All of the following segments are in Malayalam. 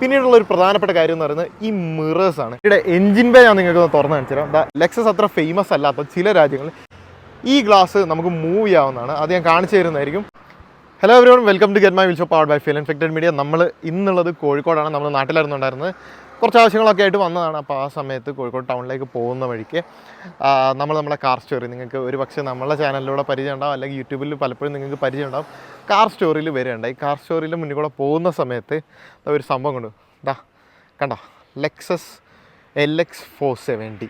പിന്നീടുള്ള ഒരു പ്രധാനപ്പെട്ട കാര്യം എന്ന് പറയുന്നത് ഈ മിറേഴ്സ് ആണ്. ഇവിടെ എഞ്ചിൻ ബേ ഞാൻ നിങ്ങൾക്ക് തുറന്നു ദാ ലെക്സസ് അത്ര ഫേമസ് അല്ലാത്ത ചില രാജ്യങ്ങളിൽ ഈ ഗ്ലാസ് നമുക്ക് മൂവ് ചെയ്യാവുന്നതാണ്. അത് ഞാൻ കാണിച്ചു തരുന്നതായിരിക്കും. Hello everyone welcome to get my will show power by feel infected media നമ്മൾ ഇന്നുള്ളത് കോഴിക്കോടാണ്. നമ്മൾ നാട്ടിലായിരുന്നു ഉണ്ടായിരുന്നത് കുറച്ച് ആവശ്യങ്ങളൊക്കെ ആയിട്ട് വന്നതാണ്. അപ്പോൾ ആ സമയത്ത് കോഴിക്കോട് ടൗണിലേക്ക് പോകുന്ന വഴിക്ക് നമ്മൾ നമ്മുടെ കാർ സ്റ്റോറി നിങ്ങൾക്ക് ഒരു പക്ഷേ നമ്മളെ ചാനലിലൂടെ പരിചയം ഉണ്ടാവും അല്ലെങ്കിൽ യൂട്യൂബിൽ പലപ്പോഴും നിങ്ങൾക്ക് പരിചയം ഉണ്ടാവും കാർ സ്റ്റോറിയിൽ വരികയുണ്ടായി കാർ സ്റ്റോറിയിൽ മുന്നിൽ കൂടെ പോകുന്ന സമയത്ത് ഒരു സംഭവം കണ്ടു. ദാ കണ്ടോ? Lexus L X four seventy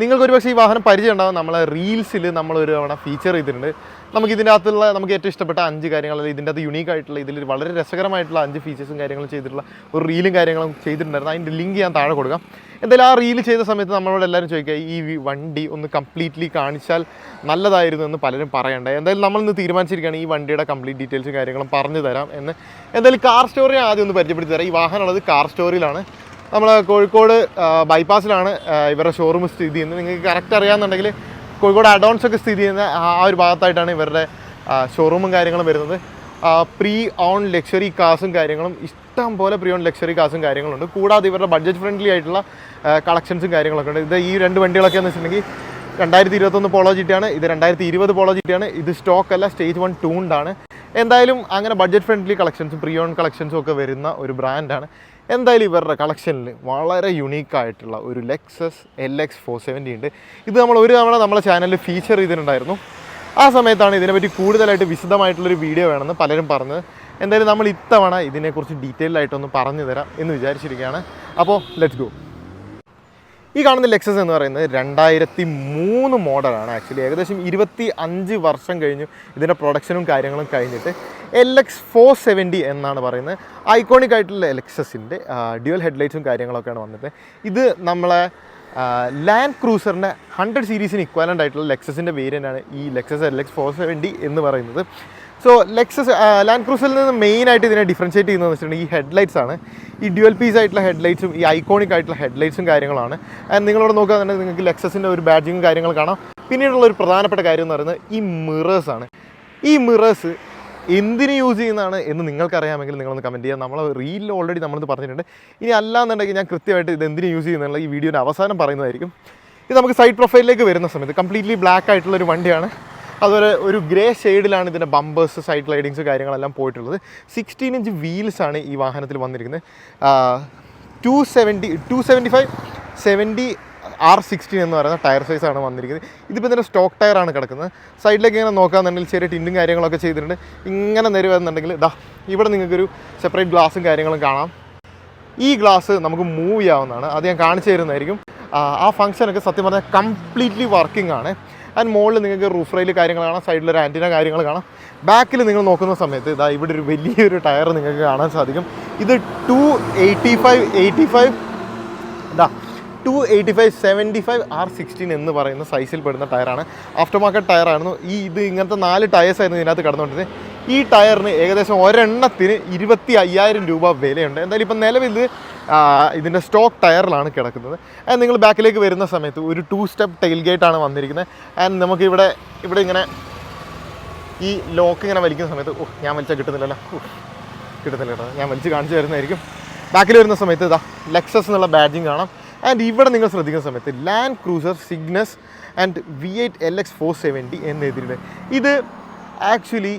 നിങ്ങൾക്ക് ഒരു പക്ഷേ ഈ വാഹനം പരിചയം ഉണ്ടാവും നമ്മളെ റീൽസിൽ നമ്മളൊരു തവണ ഫീച്ചർ ചെയ്തിട്ടുണ്ട്. നമുക്ക് ഇതിന്റെ അകത്തുള്ള നമുക്ക് ഏറ്റവും ഇഷ്ടപ്പെട്ട അഞ്ച് കാര്യങ്ങൾ അല്ലെങ്കിൽ ഇതിന്റെ അകത്ത് യുണീക്ക് ആയിട്ടുള്ള ഇതിൽ വളരെ രസകരമായിട്ടുള്ള അഞ്ച് ഫീച്ചേഴ്സും കാര്യങ്ങളും ചെയ്തിട്ടുള്ള ഒരു റീലും കാര്യങ്ങളും ചെയ്തിട്ടുണ്ടായിരുന്നു. അതിന്റെ ലിങ്ക് ഞാൻ താഴെ കൊടുക്കാം. എന്തായാലും ആ റീൽ ചെയ്ത സമയത്ത് നമ്മളോട് എല്ലാവരും ചോദിക്കുക ഈ വണ്ടി ഒന്ന് കംപ്ലീറ്റ്ലി കാണിച്ചാൽ നല്ലതായിരുന്നു എന്ന് പലരും പറയണ്ടേ? എന്തായാലും നമ്മൾ ഇന്ന് തീരുമാനിച്ചിരിക്കുകയാണ് ഈ വണ്ടിയുടെ കംപ്ലീറ്റ് ഡീറ്റെയിൽസും കാര്യങ്ങളും പറഞ്ഞു തരാം എന്ന്. എന്തായാലും കാർ സ്റ്റോറി ആദ്യം ഒന്ന് പരിചയപ്പെടുത്തി തരാം. ഈ വാഹനമുള്ളത് കാർ സ്റ്റോറിയിലാണ് നമ്മൾ കോഴിക്കോട് ബൈപ്പാസിലാണ് ഇവരുടെ ഷോറൂം സ്ഥിതി ചെയ്യുന്നത്. നിങ്ങൾക്ക് കറക്റ്റ് അറിയാമെന്നുണ്ടെങ്കിൽ കോഴിക്കോട് അഡോൺസ് ഒക്കെ സ്ഥിതി ചെയ്യുന്ന ആ ഒരു ഭാഗത്തായിട്ടാണ് ഇവരുടെ ഷോറൂമും കാര്യങ്ങളും വരുന്നത്. പ്രീ ഓൺ ലക്ഷറി കാസും കാര്യങ്ങളും ഇഷ്ടം പോലെ പ്രീ ഓൺ ലക്ഷറി കാസും കാര്യങ്ങളുണ്ട്. കൂടാതെ ഇവരുടെ ബഡ്ജറ്റ് ഫ്രണ്ട്ലി ആയിട്ടുള്ള കളക്ഷൻസും കാര്യങ്ങളൊക്കെ ഉണ്ട്. ഇത് ഈ രണ്ട് വണ്ടികളൊക്കെ എന്ന് വെച്ചിട്ടുണ്ടെങ്കിൽ രണ്ടായിരത്തി ഇരുപത്തൊന്ന് പോളോ ജിറ്റിയാണ് ഇത് രണ്ടായിരത്തി ഇരുപത് പോളോ ജിറ്റിയാണ് ഇത് സ്റ്റോക്ക് അല്ല സ്റ്റേജ് വൺ ടൂണ്ടാണ് എന്തായാലും അങ്ങനെ ബഡ്ജറ്റ് ഫ്രണ്ട്ലി കളക്ഷൻസും പ്രിയോൺ കളക്ഷൻസും ഒക്കെ വരുന്ന ഒരു ബ്രാൻഡാണ് എന്തായാലും ഇവരുടെ കളക്ഷനിൽ വളരെ യുണീക്ക് ആയിട്ടുള്ള ഒരു Lexus L X four seventy ഉണ്ട്. ഇത് നമ്മൾ ഒരു തവണ നമ്മളെ ചാനലിൽ ഫീച്ചർ ചെയ്തിട്ടുണ്ടായിരുന്നു. ആ സമയത്താണ് ഇതിനെപ്പറ്റി കൂടുതലായിട്ട് വിശദമായിട്ടുള്ളൊരു വീഡിയോ വേണമെന്ന് പലരും പറഞ്ഞത്. എന്തായാലും നമ്മൾ ഇത്തവണ ഇതിനെക്കുറിച്ച് ഡീറ്റെയിൽ ആയിട്ടൊന്ന് പറഞ്ഞു തരാം എന്ന് വിചാരിച്ചിരിക്കുകയാണ്. അപ്പോൾ ലെറ്റ്സ് ഗോ ഈ കാണുന്ന ലെക്സസ് എന്ന് പറയുന്നത് രണ്ടായിരത്തി മൂന്ന് മോഡലാണ് ആക്ച്വലി. ഏകദേശം ഇരുപത്തി അഞ്ച് വർഷം കഴിഞ്ഞു ഇതിന്റെ പ്രൊഡക്ഷനും കാര്യങ്ങളും കഴിഞ്ഞിട്ട് എൽ എക്സ് ഫോർ സെവന്റി എന്നാണ് പറയുന്നത്. ഐക്കോണിക് ആയിട്ടുള്ള ലെക്സസിന്റെ ഡ്യുവൽ ഹെഡ്ലൈറ്റ്സും കാര്യങ്ങളൊക്കെയാണ് വന്നത് ഇത് നമ്മളെ ലാൻഡ് ക്രൂസറിന്റെ ഹൺഡ്രഡ് സീരീസിന് ഇക്വാലന്റ് ആയിട്ടുള്ള ലെക്സസിന്റെ വേരിയന്റാണ് ഈ Lexus L X four seventy എന്ന് പറയുന്നത്. സോ ലെക്സസ് ലാൻഡ് ക്രൂസറിൽ നിന്ന് മെയിനായിട്ട് ഇതിനെ ഡിഫറൻഷിയേറ്റ് ചെയ്യുന്നത് വെച്ചിട്ടുണ്ടെങ്കിൽ ഈ ഹെഡ്ലൈറ്റ്സ് ആണ്. ഈ ഡ്യുവൽ പീസ് ആയിട്ടുള്ള ഹെഡ്ലൈറ്റ്സും ഈ ഐക്കോണിക് ആയിട്ടുള്ള ഹെഡ്ലൈറ്റ്സും കാര്യങ്ങളാണ്. ആൻഡ് നിങ്ങളോട് നോക്കുകയാണെന്നുണ്ടെങ്കിൽ നിങ്ങൾക്ക് ലെക്സസിന്റെ ഒരു ബാഡ്ജിങ്ങും കാര്യങ്ങൾ കാണാം. പിന്നീടുള്ള ഒരു പ്രധാനപ്പെട്ട കാര്യം എന്ന് പറയുന്നത് ഈ മിറേഴ്സ് ആണ്. ഈ മിറേഴ്സ് എന്തിന് യൂസ് ചെയ്യുന്നതാണ് എന്ന് നിങ്ങൾക്കറിയാമെങ്കിൽ നിങ്ങളൊന്ന് കമന്റ് ചെയ്യാം നമ്മൾ റീലിൽ ഓൾറെഡി നമ്മളിത് പറഞ്ഞിട്ടുണ്ട്. ഇനി അല്ലാന്നുണ്ടെങ്കിൽ ഞാൻ കൃത്യമായിട്ട് ഇത് എന്തിന് യൂസ് ചെയ്യുന്നുള്ള ഈ വീഡിയോയുടെ അവസാനം പറയുന്നതായിരിക്കും. ഇത് നമുക്ക് സൈഡ് പ്രൊഫൈലിലേക്ക് വരുന്ന സമയത്ത് കംപ്ലീറ്റ്ലി ബ്ലാക്ക് ആയിട്ടുള്ള ഒരു വണ്ടിയാണ്. അതുപോലെ ഒരു ഗ്രേ ഷെയ്ഡിലാണ് ഇതിന്റെ ബമ്പേഴ്സ് സൈഡ് ലൈഡിങ്സ് കാര്യങ്ങളെല്ലാം പോയിട്ടുള്ളത്. സിക്സ്റ്റീൻ ഇഞ്ച് വീൽസ് ആണ് ഈ വാഹനത്തിൽ വന്നിരിക്കുന്നത്. Two seventy two seventy five seventy R sixteen എന്ന് പറയുന്ന ടയർ സൈസാണ് വന്നിരിക്കുന്നത്. ഇതിപ്പോൾ ഇതിന്റെ സ്റ്റോക്ക് ടയറാണ് കിടക്കുന്നത്. സൈഡിലേക്ക് ഇങ്ങനെ നോക്കുകയാണെന്നുണ്ടെങ്കിൽ ചെറിയ ടിന്റും കാര്യങ്ങളൊക്കെ ചെയ്തിട്ടുണ്ട്. ഇങ്ങനെ നേരെ വരുന്നുണ്ടെങ്കിൽ ഇതാ ഇവിടെ നിങ്ങൾക്കൊരു സെപ്പറേറ്റ് ഗ്ലാസും കാര്യങ്ങളും കാണാം. ഈ ഗ്ലാസ് നമുക്ക് മൂവ് ചെയ്യാവുന്നതാണ്. അത് ഞാൻ കാണിച്ചു തരുന്നതായിരിക്കും. ആ, ഫംഗ്ഷനൊക്കെ സത്യം പറഞ്ഞാൽ കംപ്ലീറ്റ്ലി വർക്കിംഗ് ആണ്. ആൻഡ് മുകളിൽ നിങ്ങൾക്ക് റൂഫ് റെയിൽ കാര്യങ്ങൾ കാണാം സൈഡിൽ ഒരു ആന്റിന കാര്യങ്ങൾ കാണാം. ബാക്കിൽ നിങ്ങൾ നോക്കുന്ന സമയത്ത് ഇതാ ഇവിടെ ഒരു വലിയൊരു ടയർ നിങ്ങൾക്ക് കാണാൻ സാധിക്കും. ഇത് two eighty five eighty five ഇതാ two eighty five seventy five R sixteen എന്ന് പറയുന്ന സൈസിൽ പെടുന്ന ടയറാണ്. ആഫ്റ്റർ മാർക്കറ്റ് ടയറായിരുന്നു ഈ ഇത് ഇങ്ങനത്തെ നാല് ടയേഴ്സ് ആയിരുന്നു ഇതിനകത്ത് കടന്നുകൊണ്ടിരുന്നത്. ഈ ടയറിന് ഏകദേശം ഒരെണ്ണത്തിന് ഇരുപത്തി അയ്യായിരം രൂപ വിലയുണ്ട്. എന്തായാലും ഇപ്പം നിലവിൽ ഇതിന്റെ സ്റ്റോക്ക് ടയറിലാണ് കിടക്കുന്നത്. ആൻഡ് നിങ്ങൾ ബാക്കിലേക്ക് വരുന്ന സമയത്ത് ഒരു ടു സ്റ്റെപ്പ് ടെയിൽ ഗേറ്റ് ആണ് വന്നിരിക്കുന്നത്. ആൻഡ് നമുക്കിവിടെ ഇവിടെ ഇങ്ങനെ ഈ ലോക്ക് ഇങ്ങനെ വലിക്കുന്ന സമയത്ത് ഓ ഞാൻ വലിച്ചാൽ കിട്ടുന്നില്ലല്ലോ. കിട്ടുന്നില്ല കേട്ടോ. ഞാൻ വലിച്ച് കാണിച്ചു തരുന്നതായിരിക്കും. ബാക്കിൽ വരുന്ന സമയത്ത് ഇതാ ലെക്സസ് എന്നുള്ള ബാഡ്ജിങ് കാണാം. ആൻഡ് ഇവിടെ നിങ്ങൾ ശ്രദ്ധിക്കുന്ന സമയത്ത് Land Cruiser Cygnus and V eight L X four seventy എന്ന് എഴുതിയിട്ടുണ്ട്. ഇത് ആക്ച്വലി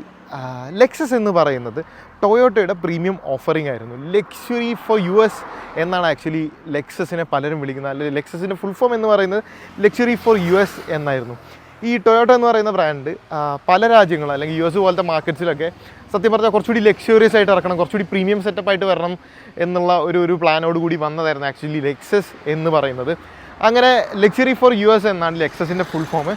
ലെക്സസ് എന്ന് പറയുന്നത് ടൊയോട്ടയുടെ പ്രീമിയം ഓഫറിംഗ് ആയിരുന്നു. ലക്ഷറി ഫോർ യു എസ് എന്നാണ് ആക്ച്വലി ലെക്സസിനെ പലരും വിളിക്കുന്നത്. അല്ലെങ്കിൽ ലെക്സസിന്റെ ഫുൾ ഫോം എന്ന് പറയുന്നത് ലക്ഷറി ഫോർ യു എസ് എന്നായിരുന്നു. ഈ ടൊയോട്ട എന്ന് പറയുന്ന ബ്രാൻഡ് പല രാജ്യങ്ങൾ അല്ലെങ്കിൽ യു എസ് പോലത്തെ മാർക്കറ്റ്സിലൊക്കെ സത്യം പറഞ്ഞാൽ കുറച്ചുകൂടി ലക്ഷറിയസ് ആയിട്ട് ഇറക്കണം കുറച്ചുകൂടി പ്രീമിയം സെറ്റപ്പ് ആയിട്ട് വരണം എന്നുള്ള ഒരു ഒരു പ്ലാനോട് കൂടി വന്നതായിരുന്നു ആക്ച്വലി ലെക്സസ് എന്ന് പറയുന്നത്. അങ്ങനെ ലക്സറി ഫോർ യു എസ് എന്നാണ് ലെക്സസിന്റെ ഫുൾ ഫോം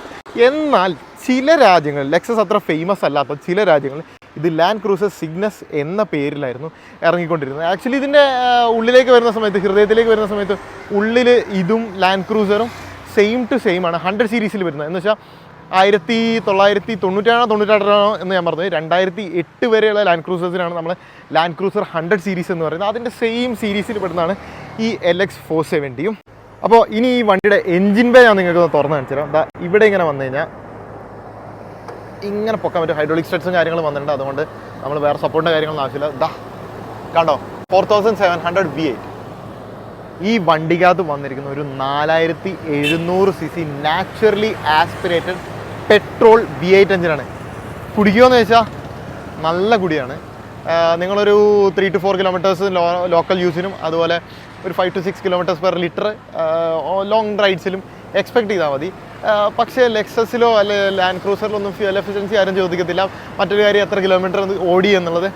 എന്നാൽ ചില രാജ്യങ്ങളിൽ ലെക്സസ് അത്ര ഫേമസ് അല്ലാത്ത ചില രാജ്യങ്ങളിൽ ഇത് ലാൻഡ് ക്രൂസർ സിഗ്നസ് എന്ന പേരിലായിരുന്നു ഇറങ്ങിക്കൊണ്ടിരുന്നത്. ആക്ച്വലി ഇതിന്റെ ഉള്ളിലേക്ക് വരുന്ന സമയത്ത് ഹൃദയത്തിലേക്ക് വരുന്ന സമയത്ത് ഉള്ളിൽ ഇതും ലാൻഡ് ക്രൂസറും സെയിം ടു സെയിം ആണ് ഹൺഡ്രഡ് സീരീസിൽ വരുന്നത്. എന്ന് വെച്ചാൽ ആയിരത്തി തൊള്ളായിരത്തി തൊണ്ണൂറ്റാണോ തൊണ്ണൂറ്റാറാണോ എന്ന് ഞാൻ പറഞ്ഞത്. രണ്ടായിരത്തി എട്ട് വരെയുള്ള ലാൻഡ് ക്രൂസേഴ്സിനാണ് നമ്മൾ ലാൻഡ് ക്രൂസർ ഹൺഡ്രഡ് സീരീസ് എന്ന് പറയുന്നത്. അതിന്റെ സെയിം സീരീസിൽ പെടുന്നതാണ് ഈ എൽ എക്സ് ഫോർ സെവന്റിയും അപ്പോൾ ഇനി ഈ വണ്ടിയുടെ എൻജിൻ ബേ ഞാൻ നിങ്ങൾക്ക് തുറന്ന് കാണിച്ചു തരാം ദാ ഇവിടെ ഇങ്ങനെ വന്നു കഴിഞ്ഞാൽ ഇങ്ങനെ പൊക്കാൻ പറ്റും. ഹൈഡ്രോളിക് സ്റ്റെറ്റ്സും കാര്യങ്ങളും വന്നിട്ടുണ്ട്. അതുകൊണ്ട് നമ്മൾ വേറെ സപ്പോർട്ടിന്റെ കാര്യങ്ങളൊന്നും ആവശ്യമില്ല. ദാ കണ്ടോ? Four thousand seven hundred V eight ഈ വണ്ടിക്കകത്ത് വന്നിരിക്കുന്ന ഒരു നാലായിരത്തി എഴുന്നൂറ് C C naturally aspirated petrol V eight എഞ്ചിനാണ് കുടിക്കുമോയെന്ന് ചോദിച്ചാൽ നല്ല കുടിയാണ്. നിങ്ങളൊരു three two four kilometres low local യൂസിനും അതുപോലെ ഒരു five two six kilometres per litre long റൈഡ്സിലും expect ചെയ്താൽ മതി. പക്ഷേ ലെക്സസിലോ അല്ലെ ലാൻഡ് ക്രൂസറിലോ ഒന്നും ഫ്യൂൽ എഫിഷ്യൻസി ആരും ചോദിക്കത്തില്ല. മറ്റൊരു കാര്യം എത്ര കിലോമീറ്റർ ഓടി എന്നുള്ളത്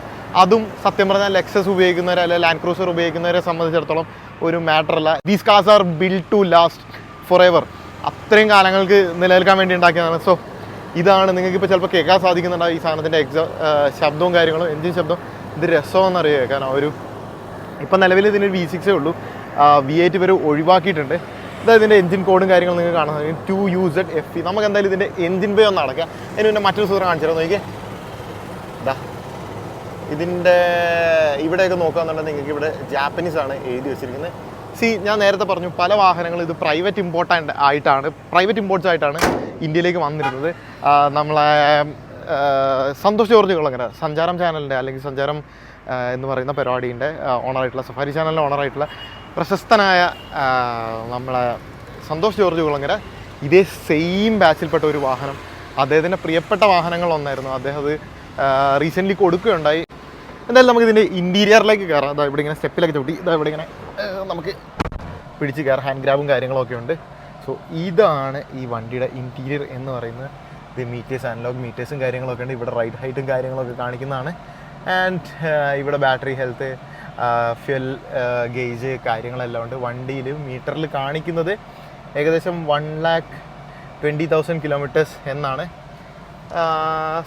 അതും സത്യം പറഞ്ഞാൽ ലെക്സസ് ഉപയോഗിക്കുന്നവരെ അല്ലെ ലാൻഡ് ക്രൂസർ ഉപയോഗിക്കുന്നവരെ സംബന്ധിച്ചിടത്തോളം ഒരു മാറ്റർ അല്ല. These cars are build to last forever അത്രയും കാലങ്ങൾക്ക് നിലനിൽക്കാൻ വേണ്ടി ഉണ്ടാക്കിയതാണ്. സോ ഇതാണ് നിങ്ങൾക്ക് ഇപ്പോൾ ചിലപ്പോൾ കേൾക്കാൻ സാധിക്കുന്നുണ്ടാവും ഈ സാധനത്തിന്റെ എക്സ ശബ്ദവും കാര്യങ്ങളും എഞ്ചിൻ ശബ്ദം ഇത് രസമെന്നറിയാം കാരണം ഒരു ഇപ്പം നിലവിൽ ഇതിനൊരു വി സിക്സേ ഉള്ളൂ. വി എയ്റ്റ് ഇവർ ഒഴിവാക്കിയിട്ടുണ്ട്. ഇതാ ഇതിന്റെ എഞ്ചിൻ കോഡും കാര്യങ്ങളും നിങ്ങൾക്ക് കാണാൻ സാധിക്കും two U Z F E നമുക്ക് എന്തായാലും ഇതിന്റെ എഞ്ചിൻ ബേ ഒന്ന് അടക്കാം. അതിന് പിന്നെ മറ്റൊരു സൂത്രം കാണിച്ചു തരാം. നോക്കിയേ ഇതാ ഇതിന്റെ ഇവിടെയൊക്കെ നോക്കുകയാണെന്നുണ്ടെങ്കിൽ നിങ്ങൾക്ക് ഇവിടെ ജാപ്പനീസ് ആണ് എഴുതി വെച്ചിരിക്കുന്നത്. സി ഞാൻ നേരത്തെ പറഞ്ഞു പല വാഹനങ്ങളും ഇത് പ്രൈവറ്റ് ഇമ്പോർട്ട് ആയിട്ടാണ് പ്രൈവറ്റ് ഇമ്പോർട്ട്സ് ആയിട്ടാണ് ഇന്ത്യയിലേക്ക് വന്നിരുന്നത്. നമ്മളെ സന്തോഷ് ജോർജ് കുളങ്ങര സഞ്ചാരം ചാനലിന്റെ അല്ലെങ്കിൽ സഞ്ചാരം എന്ന് പറയുന്ന പരിപാടീന്റെ ഓണറായിട്ടുള്ള സഫാരി ചാനലിന്റെ ഓണറായിട്ടുള്ള പ്രശസ്തനായ നമ്മളെ സന്തോഷ് ജോർജ് കുളങ്ങര ഇതേ സെയിം ബാച്ചിൽപ്പെട്ട ഒരു വാഹനം അദ്ദേഹത്തിന്റെ പ്രിയപ്പെട്ട വാഹനങ്ങളൊന്നായിരുന്നു അദ്ദേഹം അത് റീസെന്റ്ലി കൊടുക്കുകയുണ്ടായി. എന്തായാലും നമുക്ക് ഇതിന്റെ ഇന്റീരിയറിലേക്ക് കയറാം. അതാ ഇവിടെ ഇങ്ങനെ സ്റ്റെപ്പിലൊക്കെ ചവിട്ടി. ഇതാ ഇവിടെ ഇങ്ങനെ നമുക്ക് പിടിച്ച് കയറാം. ഹാൻഡ് ഗ്രാബും കാര്യങ്ങളൊക്കെ ഉണ്ട്. സോ ഇതാണ് ഈ വണ്ടിയുടെ ഇന്റീരിയർ എന്ന് പറയുന്നത് ഇത് മീറ്റേഴ്സ് അനലോഗ് മീറ്റേഴ്സും കാര്യങ്ങളൊക്കെ ഉണ്ട്. ഇവിടെ റൈഡ് ഹൈറ്റും കാര്യങ്ങളൊക്കെ കാണിക്കുന്നതാണ്. ആൻഡ് ഇവിടെ ബാറ്ററി ഹെൽത്ത് ഫ്യൽ ഗേജ് കാര്യങ്ങളെല്ലാം ഉണ്ട്. വണ്ടിയിൽ മീറ്ററിൽ കാണിക്കുന്നത് ഏകദേശം one lakh twenty thousand kilometres എന്നാണ്.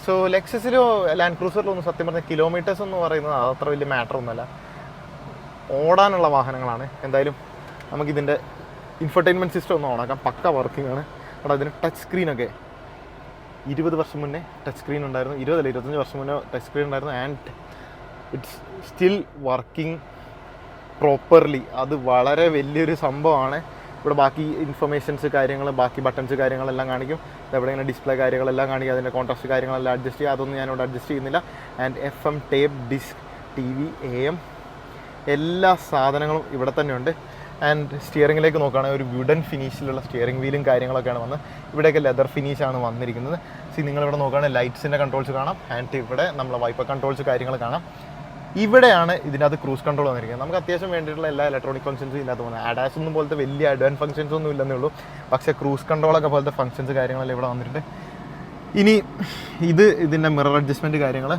സോ ലെക്സസിലോ ലാൻഡ് ക്രൂസറിലോ ഒന്നും സത്യം പറഞ്ഞാൽ കിലോമീറ്റേഴ്സ് എന്ന് പറയുന്നത് അത് അത്ര വലിയ മാറ്റർ ഒന്നുമല്ല. ഓടാനുള്ള വാഹനങ്ങളാണ്. എന്തായാലും നമുക്കിതിന്റെ ഇൻഫർടൈൻമെന്റ് സിസ്റ്റം ഒന്ന് ഓണാക്കാം. പക്ക വർക്കിംഗ് ആണ്. അവിടെ അതിന് ടച്ച് സ്ക്രീനൊക്കെ ഇരുപത് വർഷം മുന്നേ ടച്ച് സ്ക്രീൻ ഉണ്ടായിരുന്നു. ഇരുപതല്ല ഇരുപത്തഞ്ച് വർഷം മുന്നേ ടച്ച് സ്ക്രീൻ ഉണ്ടായിരുന്നു. And it's still working properly അത് വളരെ വലിയൊരു സംഭവമാണ്. ഇവിടെ ബാക്കി ഇൻഫർമേഷൻസ് കാര്യങ്ങൾ ബാക്കി ബട്ടൺസ് കാര്യങ്ങളെല്ലാം കാണിക്കും. ഇവിടെ ഇങ്ങനെ ഡിസ്പ്ലേ കാര്യങ്ങളെല്ലാം കാണിക്കും. അതിന്റെ കോൺട്രാസ്റ്റ് കാര്യങ്ങളെല്ലാം അഡ്ജസ്റ്റ് ചെയ്യുക അതൊന്നും ഞാനിവിടെ അഡ്ജസ്റ്റ് ചെയ്യുന്നില്ല. And F M tape disc T V A M എല്ലാ സാധനങ്ങളും ഇവിടെ തന്നെ ഉണ്ട് ആൻഡ് സ്റ്റിയറിംഗിലേക്ക് നോക്കുകയാണെങ്കിൽ ഒരു വുഡൻ ഫിനിഷിലുള്ള സ്റ്റിയറിംഗ് വീലും കാര്യങ്ങളൊക്കെയാണ് വന്ന് ഇവിടെയൊക്കെ ലെതർ ഫിനിഷാണ് വന്നിരിക്കുന്നത്. സി നിങ്ങളിവിടെ നോക്കുകയാണെങ്കിൽ ലൈറ്റ്സിന്റെ കൺട്രോൾസ് കാണാം. ആൻഡ് ഇവിടെ നമ്മളെ വൈപ്പർ കൺട്രോൾസ് കാര്യങ്ങൾ കാണാം. ഇവിടെയാണ് ഇതിനകത്ത് ക്രൂസ് കൺട്രോൾ വന്നിരിക്കുന്നത്. നമുക്ക് അത്യാവശ്യം വേണ്ടിയിട്ടുള്ള എല്ലാ ഇലക്ട്രോണിക് ഫംഗ്ഷൻസും ഇതിനകത്ത് പോകുന്നത് അഡാസ് ഒന്നും പോലത്തെ വലിയ അഡ്വാൻസ് ഫംഗ്ഷൻസ് ഒന്നും ഇല്ലെന്നേ ഉള്ളൂ. പക്ഷേ ക്രൂസ് കൺട്രോളൊക്കെ പോലത്തെ ഫംഗ്ഷൻസ് കാര്യങ്ങളെല്ലാം ഇവിടെ വന്നിട്ടുണ്ട്. ഇനി ഇത് ഇതിന്റെ മിറർ അഡ്ജസ്റ്റ്മെന്റ് കാര്യങ്ങൾ.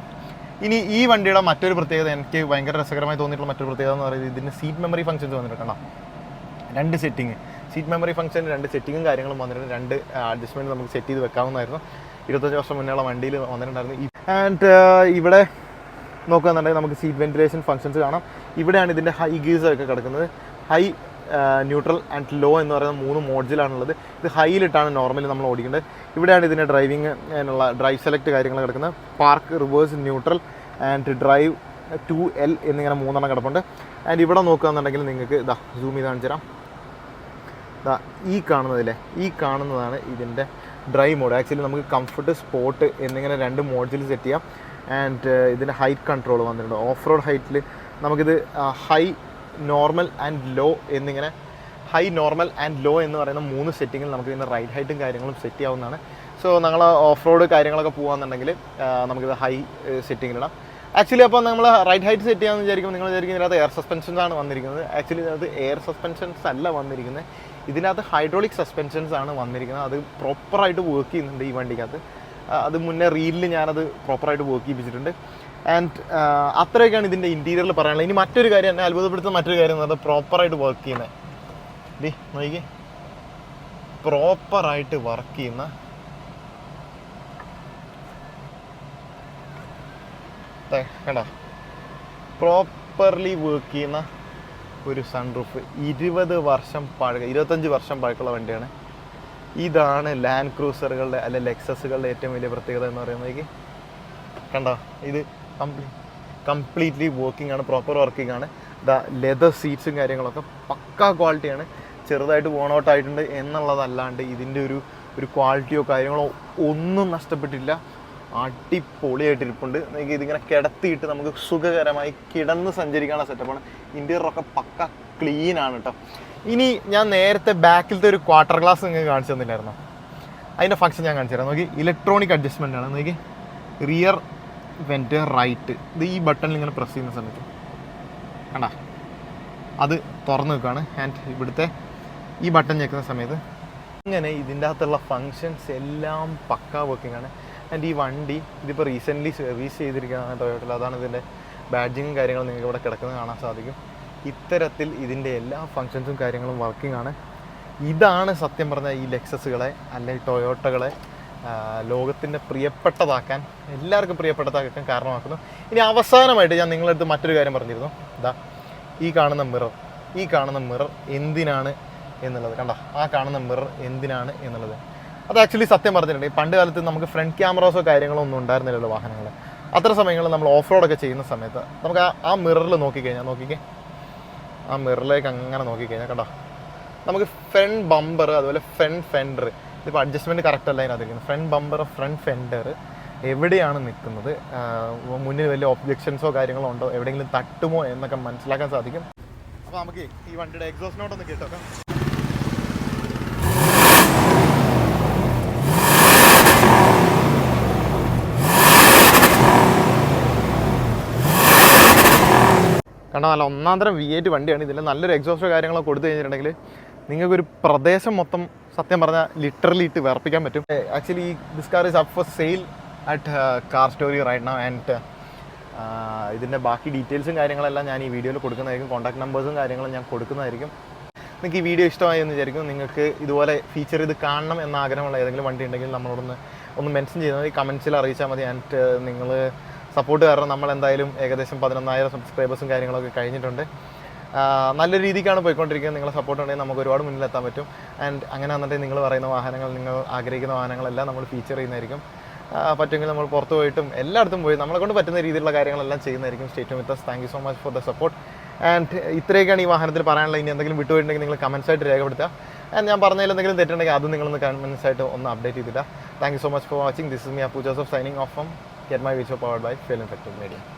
ഇനി ഈ വണ്ടിയുടെ മറ്റൊരു പ്രത്യേകത എനിക്ക് ഭയങ്കര രസകരമായി തോന്നിയിട്ടുള്ള മറ്റൊരു പ്രത്യേകത എന്ന് പറയുന്നത് ഇതിന്റെ സീറ്റ് മെമ്മറി ഫംഗ്ഷൻസ് വന്നിട്ടുണ്ട്. രണ്ട് സെറ്റിങ് സീറ്റ് മെമ്മറി ഫംഗ്ഷന് രണ്ട് സെറ്റിങ്ങും കാര്യങ്ങളും വന്നിട്ടുണ്ട് രണ്ട് അഡ്ജസ്റ്റ്മെന്റ് നമുക്ക് സെറ്റ് ചെയ്ത് വെക്കാവുന്നതായിരുന്നു. ഇരുപത്തഞ്ച് വർഷം മുന്നേയുള്ള വണ്ടിയിൽ വന്നിട്ടുണ്ടായിരുന്നു. ആൻഡ് ഇവിടെ നോക്കുകയാണെന്നുണ്ടെങ്കിൽ നമുക്ക് സീറ്റ് വെന്റിലേഷൻ ഫംഗ്ഷൻസ് കാണാം. ഇവിടെയാണ് ഇതിന്റെ ഹൈ ഗീസ് ഒക്കെ കിടക്കുന്നത്. ഹൈ ന്യൂട്രൽ ആൻഡ് ലോ എന്ന് പറയുന്ന മൂന്ന് മോഡ്സിലാണുള്ളത് ഇത് ഹൈയിലിട്ടാണ് നോർമലി നമ്മൾ ഓടിക്കേണ്ടത്. ഇവിടെയാണ് ഇതിന്റെ ഡ്രൈവിംഗ് എന്നുള്ള ഡ്രൈവ് സെലക്ട് കാര്യങ്ങൾ കിടക്കുന്നത്. Park reverse neutral and drive two L എന്നിങ്ങനെ മൂന്നെണ്ണം കിടപ്പുണ്ട്. ആൻഡ് ഇവിടെ നോക്കുകയാണെന്നുണ്ടെങ്കിൽ നിങ്ങൾക്ക് ഇതാ സൂം ചെയ്ത് കാണിച്ചു തരാം ഈ കാണുന്നതില്ലേ ഈ കാണുന്നതാണ് ഇതിന്റെ ഡ്രൈ മോഡ് ആക്ച്വലി നമുക്ക് കംഫർട്ട് സ്പോട്ട് എന്നിങ്ങനെ രണ്ട് മോഡ്സിൽ സെറ്റ് ചെയ്യാം. ആൻഡ് ഇതിന്റെ ഹൈറ്റ് കൺട്രോൾ വന്നിട്ടുണ്ട്. ഓഫ് റോഡ് ഹൈറ്റിൽ നമുക്കിത് ഹൈ നോർമൽ ആൻഡ് ലോ എന്നിങ്ങനെ ഹൈ നോർമൽ ആൻഡ് ലോ എന്ന് പറയുന്ന മൂന്ന് സെറ്റിങ്ങിൽ നമുക്ക് ഇതിന്റെ റൈഡ് ഹൈറ്റും കാര്യങ്ങളും സെറ്റ് ചെയ്യാവുന്നതാണ്. സോ നമ്മൾ ഓഫ് റോഡ് കാര്യങ്ങളൊക്കെ പോകുകയാണെന്നുണ്ടെങ്കിൽ നമുക്കിത് ഹൈ സെറ്റിങ്ങിലിടാം ആക്ച്വലി അപ്പോൾ നമ്മൾ റൈറ്റ് ഹൈറ്റ് സെറ്റ് ചെയ്യാമെന്ന് വിചാരിക്കും നിങ്ങൾ വിചാരിക്കും ഇതിനകത്ത് എയർ സസ്പെൻഷൻസ് ആണ് വന്നിരിക്കുന്നത്. ആക്ച്വലി ഇതിനകത്ത് എയർ സസ്പെൻഷൻസ് അല്ല വന്നിരിക്കുന്നത്. ഇതിനകത്ത് ഹൈഡ്രോളിക് സസ്പെൻഷൻസ് ആണ് വന്നിരിക്കുന്നത്. അത് പ്രോപ്പറായിട്ട് വർക്ക് ചെയ്യുന്നുണ്ട് ഈ വണ്ടിക്കകത്ത്. അത് മുന്നേ റീലിൽ ഞാനത് പ്രോപ്പറായിട്ട് വർക്ക് ചെയ്യിപ്പിച്ചിട്ടുണ്ട്. ആൻഡ് അത്രയൊക്കെയാണ് ഇതിന്റെ ഇന്റീരിയറിൽ പറയാനുള്ളത്. ഇനി മറ്റൊരു കാര്യം എന്നെ അത്ഭുതപ്പെടുത്തുന്ന മറ്റൊരു കാര്യം എന്ന് പറഞ്ഞാൽ പ്രോപ്പറായിട്ട് വർക്ക് ചെയ്യുന്നത് ഡി നോക്കിക്കേ. പ്രോപ്പറായിട്ട് വർക്ക് ചെയ്യുന്ന കണ്ടോ? പ്രോപ്പർലി വർക്ക് ചെയ്യുന്ന ഒരു സൺറൂഫ് ഇരുപത് വർഷം പഴക ഇരുപത്തഞ്ച് വർഷം പഴക്കമുള്ള വണ്ടിയാണ്. ഇതാണ് ലാൻഡ് ക്രൂസറുകളുടെ അല്ലെ ലെക്സസുകളുടെ ഏറ്റവും വലിയ പ്രത്യേകത എന്ന് പറയുന്നത് കണ്ടോ? ഇത് കംപ്ലീറ്റ് കംപ്ലീറ്റ്ലി വർക്കിംഗ് ആണ് പ്രോപ്പർ വർക്കിംഗ് ആണ്. ദ ലെതർ സീറ്റ്സും കാര്യങ്ങളൊക്കെ പക്ക ക്വാളിറ്റിയാണ് ചെറുതായിട്ട് വോൺ ഔട്ട് ആയിട്ടുണ്ട് എന്നുള്ളതല്ലാണ്ട് ഇതിന്റെ ഒരു ഒരു ക്വാളിറ്റിയോ കാര്യങ്ങളോ ഒന്നും നഷ്ടപ്പെട്ടില്ല അടിപൊളിയായിട്ടിരിപ്പുണ്ട്. നിങ്ങൾക്ക് ഇതിങ്ങനെ കിടത്തിയിട്ട് നമുക്ക് സുഖകരമായി കിടന്ന് സഞ്ചരിക്കാനുള്ള സെറ്റപ്പാണ് ഇന്റീരിയറൊക്കെ പക്ക ക്ലീൻ ആണ് കേട്ടോ ഇനി ഞാൻ നേരത്തെ ബാക്കിലത്തെ ഒരു ക്വാർട്ടർ ഗ്ലാസ് നിങ്ങൾക്ക് കാണിച്ചു തന്നില്ലായിരുന്നു? അതിന്റെ ഫങ്ഷൻ ഞാൻ കാണിച്ചു തരാം. നോക്കി ഇലക്ട്രോണിക് അഡ്ജസ്റ്റ്മെന്റ് ആണ്. നോക്കി റിയർ വെന്റ് റൈറ്റ് ഇത് ഈ ബട്ടണിൽ ഇങ്ങനെ പ്രസ് ചെയ്യുന്ന സമയത്ത്. കണ്ട? അത് തുറന്നു വെക്കുകയാണ് ആൻഡ് ഇവിടുത്തെ ഈ ബട്ടൺ ഞെക്കുന്ന സമയത്ത് ഇങ്ങനെ ഇതിന്റെ അകത്തുള്ള ഫങ്ഷൻസ് എല്ലാം പക്കാ വർക്കിംഗ് ആണ്. ആൻഡ് ഈ വണ്ടി ഇതിപ്പോൾ റീസെന്റ്ലി സർവീസ് ചെയ്തിരിക്കുകയാണ് ടൊയോട്ടയിൽ അതാണ് ഇതിന്റെ ബാഡ്ജിങ്ങും കാര്യങ്ങളും നിങ്ങൾക്ക് ഇവിടെ കിടക്കുന്നത് കാണാൻ സാധിക്കും. ഇത്തരത്തിൽ ഇതിന്റെ എല്ലാ ഫങ്ഷൻസും കാര്യങ്ങളും വർക്കിംഗ് ആണ്. ഇതാണ് സത്യം പറഞ്ഞാൽ ഈ ലെക്സസുകളെ അല്ലെങ്കിൽ ടൊയോട്ടകളെ ലോകത്തിന്റെ പ്രിയപ്പെട്ടതാക്കാൻ എല്ലാവർക്കും പ്രിയപ്പെട്ടതാക്കാൻ കാരണമാക്കുന്നു. ഇനി അവസാനമായിട്ട് ഞാൻ നിങ്ങളടുത്ത് മറ്റൊരു കാര്യം പറഞ്ഞിരുന്നു. ഇതാ ഈ കാണുന്ന മിറർ ഈ കാണുന്ന മിറർ എന്തിനാണ് എന്നുള്ളത്. കണ്ട ആ കാണുന്ന മിറർ എന്തിനാണ് എന്നുള്ളത്. അത് ആക്ച്വലി സത്യം പറഞ്ഞിട്ടുണ്ട്. പണ്ട് കാലത്ത് നമുക്ക് ഫ്രണ്ട് ക്യാമറാസോ കാര്യങ്ങളോ ഒന്നും ഉണ്ടായിരുന്നില്ലല്ലോ വാഹനങ്ങൾ അത്ര സമയങ്ങളിൽ നമ്മൾ ഓഫ് റോഡൊക്കെ ചെയ്യുന്ന സമയത്ത് നമുക്ക് ആ ആ മിററിൽ നോക്കിക്കഴിഞ്ഞാൽ നോക്കിക്കേ. ആ മിററിലേക്ക് അങ്ങനെ നോക്കിക്കഴിഞ്ഞാൽ കണ്ടോ? നമുക്ക് ഫ്രണ്ട് ബമ്പർ അതുപോലെ ഫ്രണ്ട് ഫെൻഡർ ഇതിപ്പോൾ അഡ്ജസ്റ്റ്മെന്റ് കറക്റ്റ് അല്ല അതിനകത്ത് ഫ്രണ്ട് ബമ്പർ ഫ്രണ്ട് ഫെൻഡർ എവിടെയാണ് നിൽക്കുന്നത്? മുന്നിൽ വലിയ ഒബ്ജെക്ഷൻസോ കാര്യങ്ങളോ ഉണ്ടോ? എവിടെയെങ്കിലും തട്ടുമോ എന്നൊക്കെ മനസ്സിലാക്കാൻ സാധിക്കും. അപ്പോൾ നമുക്ക് ഈ വണ്ടിയുടെ എക്സോസ് നോട്ട് ഒന്ന് കേട്ടോക്കാം. കണ്ടോ? നല്ല ഒന്നാം തരം വി എയ്റ്റ് വണ്ടിയാണ്. ഇതിൽ നല്ലൊരു എക്സോസ്റ്റോ കാര്യങ്ങളൊക്കെ കൊടുത്തു കഴിഞ്ഞിട്ടുണ്ടെങ്കിൽ നിങ്ങൾക്കൊരു പ്രദേശം മൊത്തം സത്യം പറഞ്ഞാൽ ലിറ്ററലി ഇട്ട് വിറപ്പിക്കാൻ പറ്റും. Actually this car is up for sale at Car Story right now and ഇതിന്റെ ബാക്കി ഡീറ്റെയിൽസും കാര്യങ്ങളെല്ലാം ഞാൻ ഈ വീഡിയോയിൽ കൊടുക്കുന്നതായിരിക്കും. കോൺടാക്ട് നമ്പേഴ്സും കാര്യങ്ങളും ഞാൻ കൊടുക്കുന്നതായിരിക്കും. നിങ്ങൾക്ക് ഈ വീഡിയോ ഇഷ്ടമായി എന്ന് വിചാരിക്കും നിങ്ങൾക്ക് ഇതുപോലെ ഫീച്ചർ ഇത് കാണണം എന്ന ആഗ്രഹമുള്ള ഏതെങ്കിലും വണ്ടി ഉണ്ടെങ്കിൽ നമ്മളോടൊന്ന് ഒന്ന് മെൻഷൻ ചെയ്താൽ മതി. കമൻസിൽ അറിയിച്ചാൽ മതി. ആൻഡ് നിങ്ങൾ സപ്പോർട്ട് കാരണം നമ്മൾ എന്തായാലും ഏകദേശം പതിനൊന്നായിരം സബ്സ്ക്രൈബേഴ്സും കാര്യങ്ങളൊക്കെ കഴിഞ്ഞിട്ടുണ്ട്. നല്ല രീതിക്കാണ് പോയിക്കൊണ്ടിരിക്കുന്നത്. നിങ്ങളെ സപ്പോർട്ട് ഉണ്ടെങ്കിൽ നമുക്ക് ഒരുപാട് മുന്നിലെത്താൻ പറ്റും. ആൻഡ് അങ്ങനെ വന്നിട്ട് നിങ്ങൾ പറയുന്ന വാഹനങ്ങൾ നിങ്ങൾ ആഗ്രഹിക്കുന്ന വാഹനങ്ങളെല്ലാം നമ്മൾ ഫീച്ചർ ചെയ്യുന്നതായിരിക്കും. പറ്റുമെങ്കിൽ നമ്മൾ പുറത്ത് പോയിട്ടും എല്ലായിടത്തും പോയി നമ്മളെ കൊണ്ട് പറ്റുന്ന രീതിയിലുള്ള കാര്യങ്ങളെല്ലാം ചെയ്യുന്നതായിരിക്കും. Stay with thank you so much for the support and ഇത്രയൊക്കെയാണ് ഈ വാഹനത്തിൽ പറയാനുള്ള ഇനി എന്തെങ്കിലും വിട്ടുപോയിട്ടുണ്ടെങ്കിൽ നിങ്ങൾ കമൻസ് ആയിട്ട് രേഖപ്പെടുത്തുക. ആൻഡ് ഞാൻ പറഞ്ഞതിൽ എന്തെങ്കിലും തെറ്റുണ്ടെങ്കിൽ അത് നിങ്ങളൊന്ന് കമൻസ് ആയിട്ട് ഒന്ന് അപ്ഡേറ്റ് ചെയ്തില്ല thank you so much for watching this is me Appu off signing off from get my video powered by Fail Effective Media.